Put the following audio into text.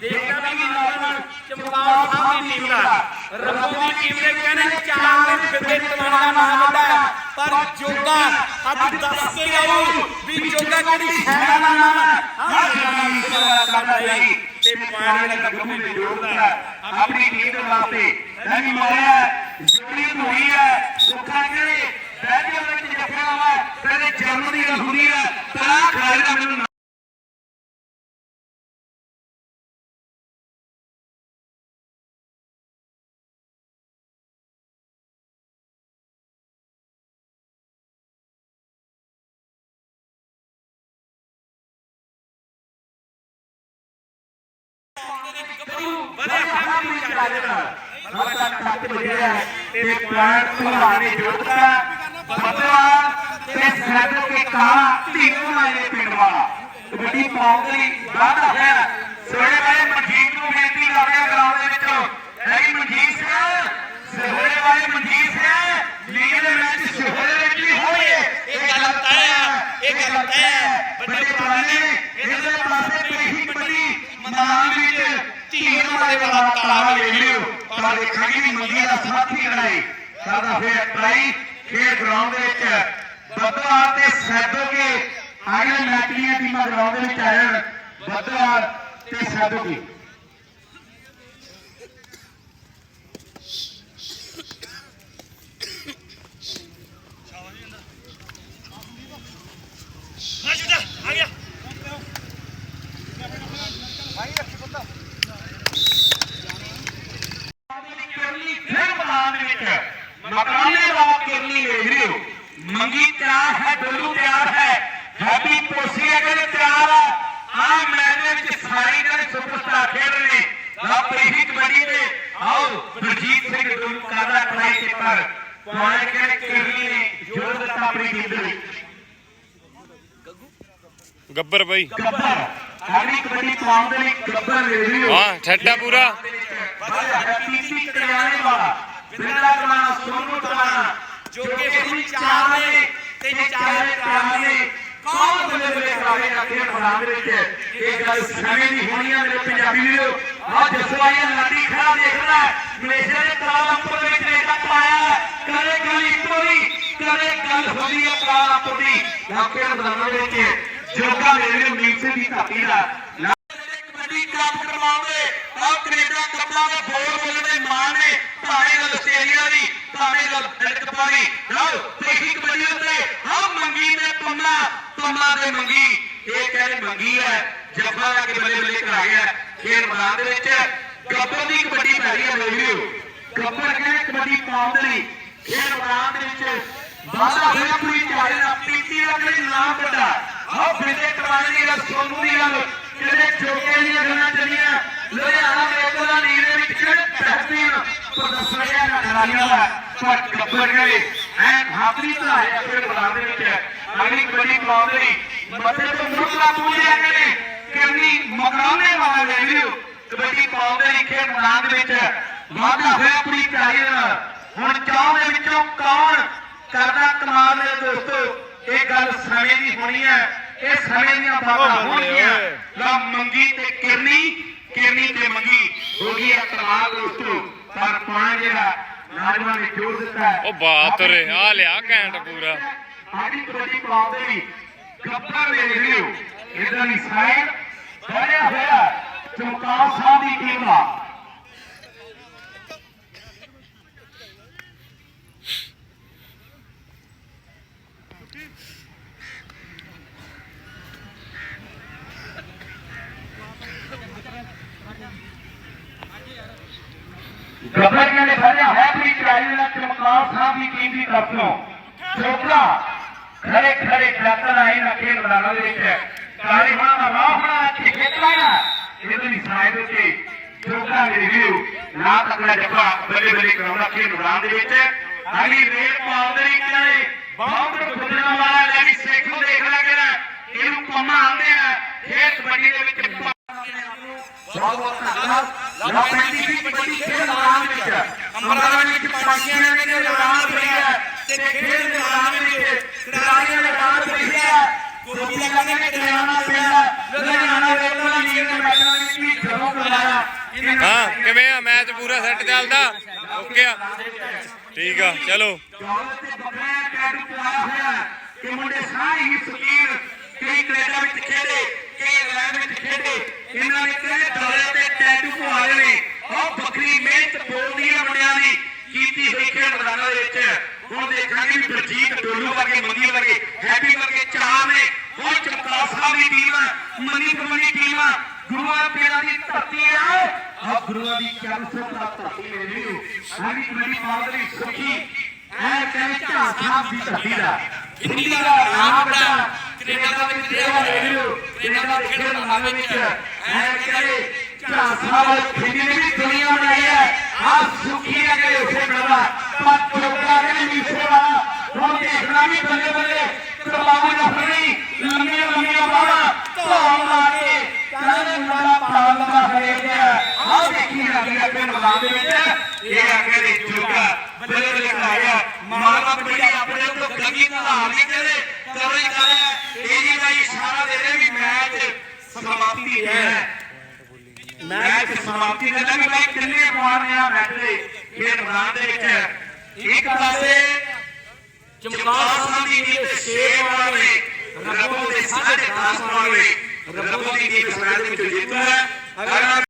ਦੇਖਦਾ ਵੀ ਨੌਜਵਾਨ ਚਮਕੌਰ ਸਾਹਿਬ ਦੀ ਟੀਮ ਦਾ। ਰੰਗੋ ਦੀ ਟੀਮ ਦੇ ਕਹਿੰਦੇ ਚਾਰ ਦਿਨ ਫਿਰਦੇ ਟਵਾਣਾ ਦਾ ਵੱਡਾ ਪਰ ਜੋਗਾ ਅੱਜ ਦੱਸ ਕੇ ਆਉ ਵੀ ਜੋਗਾ ਕਿਹੜੀ ਸ਼ਹਿਰ ਦਾ ਨਾਮ ਹੈ। ਹਰ ਨਾਮ ਕਰਦਾ ਹੈ ਤੇ ਪਾਣੀ ਦਾ ਗੱਭਰੂ ਵੀ ਜੋੜਦਾ ਆਪਣੀ ਟੀਮ ਦੇ ਵਾਸਤੇ ਨਹੀਂ ਮਾਰਿਆ ਜੁੜੀ ਹੋਈ ਹੈ। ਸੁੱਖਾ ਜਿਹੜੇ ਬੈਠੇ ਵਿੱਚ ਜੱਫਿਆ ਵਾ ਕਹਿੰਦੇ ਜਨਮ ਦੀ ਗੱਲ ਹੁੰਦੀ ਹੈ। ਤਾਂ ਖਿਡਾਰੀ ਦਾ ਮੈਨੂੰ ਤੇ ਪੁਆਇੰਟ ਭਲਵਾਨੀ ਜੋੜਦਾ ਬੱਦਲਾ ਤੇ ਸੈਦੋ ਕੇ ਕਹਾ ਧੀਨੋਂ ਮਾਰੇ ਪਿੰਡ ਵਾਲਾ। ਕਬੱਡੀ ਪਾਉਣ ਲਈ ਵਾਧਾ ਹੈ। ਸੋਹਣੇ ਵਾਲੇ ਮਨਜੀਤ ਨੂੰ ਬੇਨਤੀ ਕਰ ਰਿਹਾ ਗਰਾਊਂਡ ਦੇ ਵਿੱਚੋਂ ਨਹੀਂ ਮਨਜੀਤ ਸਿੰਘ ਸੋਹਣੇ ਵਾਲੇ ਮਨਜੀਤ ਸਿੰਘ ਲੀਗ ਦੇ ਮੈਚ ਸੋਹਣੇ ਵਿੱਚ ਵੀ ਹੋਣਗੇ ਇਹ ਗੱਲ ਤੈਅ ਹੈ ਇਹ ਗੱਲ ਤੈਅ ਹੈ ਵੱਡੇ ਪੁਰਾਣੇ ਇਹਦੇ ਪਾਸੇ ਤੇ ਹੀ ਕਬੱਡੀ ਮੈਦਾਨ ਵਿੱਚ ਧੀਰ ਵਾਲੇ ਵਾਲਾ ਤਾਲਾ ਵੇਖ ਦੇਖਾਂਗੇ ਵੀ ਮੰਗੀ ਦਾ ਸਾਥੀ ਲੜਾਈ ਸਾਡਾ ਫੇਰ ਟਰਾਈ ਖੇਡ ਗਰਾਊਂਡ ਦੇ ਵਿੱਚ ਬੱਦਵਾਲ ਤੇ ਸੈਦੋ ਕੇ ਆਗੇ ਮੈਟਰੀਆਂ ਟੀਮਾਂ ਗਰਾਊਂਡ ਦੇ ਵਿੱਚ ਆਇਆ ਬੱਦਵਾਲ ਤੇ ਸੈਦੋ ਕੇ ਕਿਰਲੀ ਫਿਰ ਵਿੱਚ ਮਕਰਾਨੇ ਵਾਲਾ ਕਿਰਲੀ ਵੇਖ ਲਿਓ ਮੰਗੀ ਤਿਆਰ ਹੈ ਡੋਲੂ ਤਿਆਰ ਹੈ ਹੈਪੀ ਪੋਸੀ ਅਗਰ ਤਿਆਰ ਹੈ ਆ। ਮੈਚ ਦੇ ਵਿੱਚ ਸਾਰੀ ਜਿਹੜੇ ਸੁਪਰਸਟਾਰ ਖੇਡ ਰਹੇ ਨੇ। ਰੱਬ ਹੀ ਕਬੱਡੀ ਦੇ ਆਓ ਗੁਰਜੀਤ ਸਿੰਘ ਡੋਲੂ ਕਾਦਾ ਟਰਾਈ ਤੇ ਪਰ ਪੁਆਇੰਟ ਕਿਹੜੇ ਕਿਰਲੀ ਨੇ? ਜੋੜ ਦਿੱਤਾ ਆਪਣੀ ਟੀਮ ਦੇ ਵਿੱਚ। ਗੱਬਰ ਬਾਈ। ਗੱਬਰ ਅਗਲੀ ਕਬੱਡੀ ਪਾਉਣ ਦੇ ਲਈ ਗੱਬਰ ਵੇਖ ਲਿਓ ਹਾਂ। ਠੱਡਾ ਪੂਰਾ। ਪੀਪੀ ਕਰਿਆਣੇ ਵਾਲਾ। ਬਿਰਲਾ ਕਮਾਣਾ ਸੋਨੂ ਕਮਾਣਾ ਜੋ ਕਿ ਪੂਰੀ ਚਾਰ ਨੇ ਤੇ ਚਾਰੇ ਪਿਆਰ ਨੇ, ਕੌਣ ਬੱਲੇ ਬੱਲੇ ਕਰਾਵੇ ਨਾ ਖੇਡ ਵਿੱਚ ਇਹ ਗੱਲ ਸਮੇਂ ਦੀ ਹੋਣੀ ਹੈ ਮੇਰੇ ਪੰਜਾਬੀ ਵੀਰੋ। ਆ ਜਸਵਾਈਆ ਲਾਡੀ ਖੜਾ ਦੇਖਦਾ ਮਲੇਸ਼ੀਆ ਦੇ ਕਲਾਲੰਪੁਰ ਵਿੱਚ ਰੇਡਾ ਪਾਇਆ ਕਰੇ ਗੱਲ ਇੱਕੋ ਹੀ ਕਰੇ ਗੱਲ ਹੁੰਦੀ ਹੈ ਕਲਾਲੰਪੁਰ ਦੀ। ਨਾ ਖੇਡ ਵਿੱਚ ਜੋਗਾ ਮੇਰੇ ਮੀਤ ਦੀ ਧਰਤੀ ਦਾ। ਨਾ ਕਰਵਾਉਂਦੇ ਆ ਕੈਨੇਡਾ ਕੱਪਾਂ ਦੇ ਬੋਲ ਬੋਲਦੇ ਮਾਂ ਨੇ ਭਾਵੇਂ ਗੱਲ ਆਸਟ੍ਰੇਲੀਆ ਦੀ ਭਾਵੇਂ ਗੱਲ ਫਿਲਕਪਾ ਦੀ। ਲਓ ਦੇਖੀ ਕਬੱਡੀ ਉੱਤੇ ਆ ਮੰਗੀ ਨੇ ਪੰਮਾ ਪੰਮਾ ਦੇ ਮੰਗੀ। ਇਹ ਕਹਿੰਦੇ ਮੰਗੀ ਹੈ, ਜੱਫਾ ਲਾ ਕੇ ਬੱਲੇ ਬੱਲੇ ਕਰਾਇਆ ਖੇਡ ਮੈਦਾਨ ਦੇ ਵਿੱਚ। ਗੱਬਰ ਦੀ ਕਬੱਡੀ ਪੈ ਰਹੀ ਹੈ ਵੇਖਿਓ ਗੱਬਰ ਕਹਿੰਦੇ ਕਬੱਡੀ ਪਾਉਣ ਦੇ ਲਈ। ਖੇਡ ਮੈਦਾਨ ਦੇ ਵਿੱਚ ਵਾਧਾ ਹੋਇਆ ਪੂਰੀ ਤਿਆਰੀ ਦਾ ਪੀਤੀ ਦਾ ਨਾਮ ਵੱਡਾ। ਆ ਫਿਰਦੇ ਕਰਵਾਣੇ ਦੀ ਸੋਨੂ ਦੀ ਗੱਲ। ਕਿਹੜੇ ਚੋਕੇ ਦੀਆਂ ਗੱਲਾਂ ਚੱਲੀਆਂ? ਲੁਧਿਆਣਾ ਮੇਕਲਾ ਲੀਗ ਵਿੱਚ ਕਿਹੜੇ ਬਿਹਤਰੀਨ ਪ੍ਰਦਰਸ਼ਨ ਰਿਹਾ ਨਗਰਾਲੀਆਂ ਦਾ ਪਰ ਗੱਬਰ ਗਏ। ਐ ਹਾਜ਼ਰੀ ਧਾਰੇ ਆਪਣੇ ਮੈਦਾਨ ਦੇ ਵਿੱਚ। ਅਗਲੀ ਕਬੱਡੀ ਪਾਉਣ ਦੇ ਲਈ। ਮੱਥੇ ਤੋਂ ਮੁਰਕਲਾ ਪੂਜਿਆ ਕਰੇ ਕਿੰਨੀ ਮਕਰਾਨੇ ਵਾਲਾ ਲੈ ਲਿਓ। ਕਬੱਡੀ ਪਾਉਣ ਦੇ ਲਈ ਖੇਡ ਮੈਦਾਨ ਦੇ ਵਿੱਚ। ਵਾਧਾ ਹੋਇਆ ਪੂਰੀ ਤਿਆਰੀ ਨਾਲ ਹੁਣ ਚੌਂ ਦੇ ਵਿੱਚੋਂ ਕੌਣ ਕਰਦਾ ਕਮਾਲ ਦੇ ਦੋਸਤੋ? ਇਹ ਗੱਲ ਸਮੇਂ ਦੀ ਹੋਣੀ ਹੈ। ਇਹ ਸਮੇਂ ਦੀਆਂ ਬਾਤਾਂ ਹੋਣਗੀਆਂ। ਲਾ ਮੰਗੀ ਤੇ ਕਿਰਨੀ ਕਿਰਨੀ ਤੇ ਮੰਗੀ। ਹੋ ਗਈ ਹੈ ਕਮਾਲ ਦੋਸਤੋ ਪਰ ਪਾਣ ਜਿਹੜਾ ਨੌਜਵਾਨ ਨੇ ਜੋੜ ਦਿੱਤਾ ਹੈ ਉਹ ਬਾਤ ਰੇ ਆ ਲਿਆ ਘੈਂਟ ਪੂਰਾ। ਸਾਡੀ ਕਬੱਡੀ ਪਾਉਂਦੇ ਵੀ ਗੱਪਰ ਦੇ ਲਿਓ ਇਦਾਂ ਦੀ ਸਾਈਡ ਫੜਿਆ ਹੋਇਆ ਚਮਕੌਰ ਸਾਹਿਬ ਦੀ ਟੀਮ ਦਾ ਗੱਬਰ ਨੇ ਫੜਿਆ ਹੈ ਆਪਣੀ ਚੜਾਈ ਦਾ ਚਮਕੌਰ ਸਾਹਿਬ ਦੀ ਟੀਮ ਦੀ ਤਰਫੋਂ ਚੋਕਲਾ ਖੜੇ ਖੜੇ ਡਾਕਟਰ ਆਏ ਨਾ ਖੇਡ ਮੈਦਾਨਾਂ ਦੇ ਵਿੱਚ ਕਾਲੀ ਹੋਣਾ ਦਾ ਰਾਹ ਹੋਣਾ ਇੱਥੇ ਖੇਡਣਾ ਇਹਦੇ ਦੀ ਸਾਈਡ ਉੱਤੇ ਚੋਕਲਾ ਦੇ ਰਿਵਿਊ ਨਾ ਤੱਕੜਾ ਜੱਫਾ, ਬੱਲੇ ਬੱਲੇ ਕਰਾਉਂਦਾ ਖੇਡ ਮੈਦਾਨ ਦੇ ਵਿੱਚ ਅਗਲੀ ਰੇਡ ਪਾਉਣ ਦੇ ਲਈ ਕਿਹੜੇ ਬਾਉਂਡਰ ਖੁੱਲਣ ਵਾਲਾ ਲੈ ਵੀ ਸਿੱਖ ਨੂੰ ਦੇਖ ਲੈ ਕਿਹੜਾ ਇਹਨੂੰ ਪੰਮਾ ਆਂਦੇ ਆ। ਖੇਡ ਕਬੱਡੀ ਦੇ ਵਿੱਚ ਬਹੁਤ ਬਹੁਤ ਧੰਨਵਾਦ ਲਓ ਪੈਂਤੀ ਦੀ ਕਬੱਡੀ ਖੇਡ ਮੈਦਾਨ ਵਿੱਚ ਅੰਮ੍ਰਿਤਸਰ ਵਿੱਚ ਪਾਸੀਆਂ ਨੇ ਜਿਹੜੇ ਮੈਦਾਨ ਭਰਿਆ ਤੇ ਖੇਡ ਦੇ ਮੈਦਾਨ ਵਿੱਚ ਖਿਡਾਰੀਆਂ ਦੇ ਮੈਦਾਨ ਭਰਿਆ ਗੋਪੀ ਦਾ ਕਹਿੰਦੇ ਕਿ ਟਿਆਣਾ ਪਿਆ ਲੁਧਿਆਣਾ ਵੇਖਣਾ ਲੀਗ ਦੇ ਮੈਦਾਨ ਵਿੱਚ ਵੀ ਜਦੋਂ ਕਰਾਇਆ ਇਹਨਾਂ ਨੇ ਹਾਂ ਕਿਵੇਂ ਆ? ਮੈਚ ਪੂਰਾ ਸੈੱਟ ਚੱਲਦਾ? ਓਕੇ ਆ। ਠੀਕ ਆ, ਚਲੋ। ਕਿ ਮੁੰਡੇ ਸਾਰੇ ਹੀ ਫਕੀਰ ਕਈ ਕੈਨੇਡਾ ਵਿੱਚ ਖੇਡੇ ਕਈ ਇੰਗਲੈਂਡ ਵਿੱਚ ਖੇਡੇ ਇਹਨਾਂ ਨੇ ਕਿਹੜੇ ਦੌਲਤ ਤੇ ਟੈਟੂ ਪਵਾਏ ਨੇ ਉਹ ਬੱਕਰੀ ਮਿਹਨਤ ਬੋਲਦੀ ਹੈ ਮੁੰਡਿਆਂ ਦੀ ਕੀਤੀ ਹੋਈ ਖੇਡ ਮੈਦਾਨਾਂ ਦੇ ਵਿੱਚ ਹੁਣ ਦੇਖਾਂਗੇ ਵੀ ਬਲਜੀਤ ਡੋਲੂ ਵਰਗੇ ਮੰਦੀ ਵਰਗੇ ਹੈਪੀ ਵਰਗੇ ਚਾਰ ਨੇ ਹੁਣ ਚਮਕੌਰ ਸਾਹਿਬ ਦੀ ਟੀਮ ਹੈ ਮੰਨੀ ਪਰਮਨੀ ਟੀਮ ਹੈ ਗੁਰੂਆਂ ਪੀਰਾਂ ਦੀ ਧਰਤੀ ਹੈ ਆ ਗੁਰੂਆਂ ਦੀ ਚੱਲ ਸੁਣਦਾ ਧਰਤੀ ਮੇਰੇ ਵੀਰੋ ਸਾਡੀ ਕਮੇਟੀ ਮਾਲਕ ਦੀ ਸੁਖੀ। ਐ ਕਹਿੰਦੇ ਸਾਹਿਬ ਦੀ ਧਰਤੀ ਦਾ। ਹਿੰਦੀ ਦਾ ਨਾਮ ਬੜਾ ਕੈਨੇਡਾ ਵਿੱਚ ਰਿਹਾ ਮੇਰੇ ਵੀਰੋ ਕੈਨੇਡਾ ਦੇ ਖੇਡ ਮੈਦਾਨ ਵਿੱਚ। ਐ ਕਹਿੰਦੇ ਝਾੜ ਸਾਹਿਬ ਹਿੰਦੀ ਨੇ ਵੀ ਦੁਨੀਆ ਬਣਾਈ ਹੈ। ਆ ਸੁਖੀ ਹੈ ਕਿ ਉਸੇ ਬਣਦਾ ਪਰ ਚੋਕਾ ਨੇ ਵੀ ਸੇਵਾ ਹੁਣ ਦੇਖਣਾ ਵੀ ਬੱਲੇ ਬੱਲੇ ਕਰਵਾਉਂ ਨਾ ਫੜੀ ਲੰਮੀਆਂ ਲੰਮੀਆਂ ਬਾਹਾਂ ਧੌਣ ਲਾ ਕੇ ਕਹਿੰਦੇ ਮੁੰਡਾ ਪਾਲ ਦਾ ਖੇਡਿਆ ਆਹ ਦੇਖੀ ਲੱਗੀ ਆਪਣੇ ਮੈਦਾਨ ਦੇ ਵਿੱਚ ਇਹ ਅੱਗੇ ਦੇ ਚੋਕਾ ਬੱਲੇ ਬੱਲੇ ਕਰਾਇਆ ਮਾਲਵਾ ਆਪਣੇ ਤੋਂ ਗੰਗੀ ਦਾ ਹਾਲ ਨਹੀਂ ਕਹਿੰਦੇ ਕਵਰੇ ਕਰਿਆ ਇਹ ਦਾ ਇਸ਼ਾਰਾ ਦੇ ਰਿਹਾ ਵੀ ਮੈਚ ਸਮਾਪਤੀ ਹੈ। ਮੈਚ ਸਮਾਪਤੀ ਦੇ ਲਈ ਬਾਈ ਕਿੰਨੇ ਪੁਆਇੰਟ ਆ ਮੈਚ ਦੇ ਖੇਡ ਮੈਦਾਨ ਦੇ ਵਿੱਚ। ਇੱਕ ਪਾਸੇ ਚਮਕੌਰ ਸਾਹਿਬ ਦੀ ਟੀਮ ਤੇ 6 ਪੁਆਇੰਟ ਨੇ, ਰੱਬੋ ਦੇ 10.5 ਪੁਆਇੰਟ ਨੇ, ਰੱਬੋ ਦੀ ਟੀਮ ਇਸ ਮੈਚ ਦੇ ਵਿੱਚ ਜਿੱਤੂ ਹੈ ਅਗਲਾ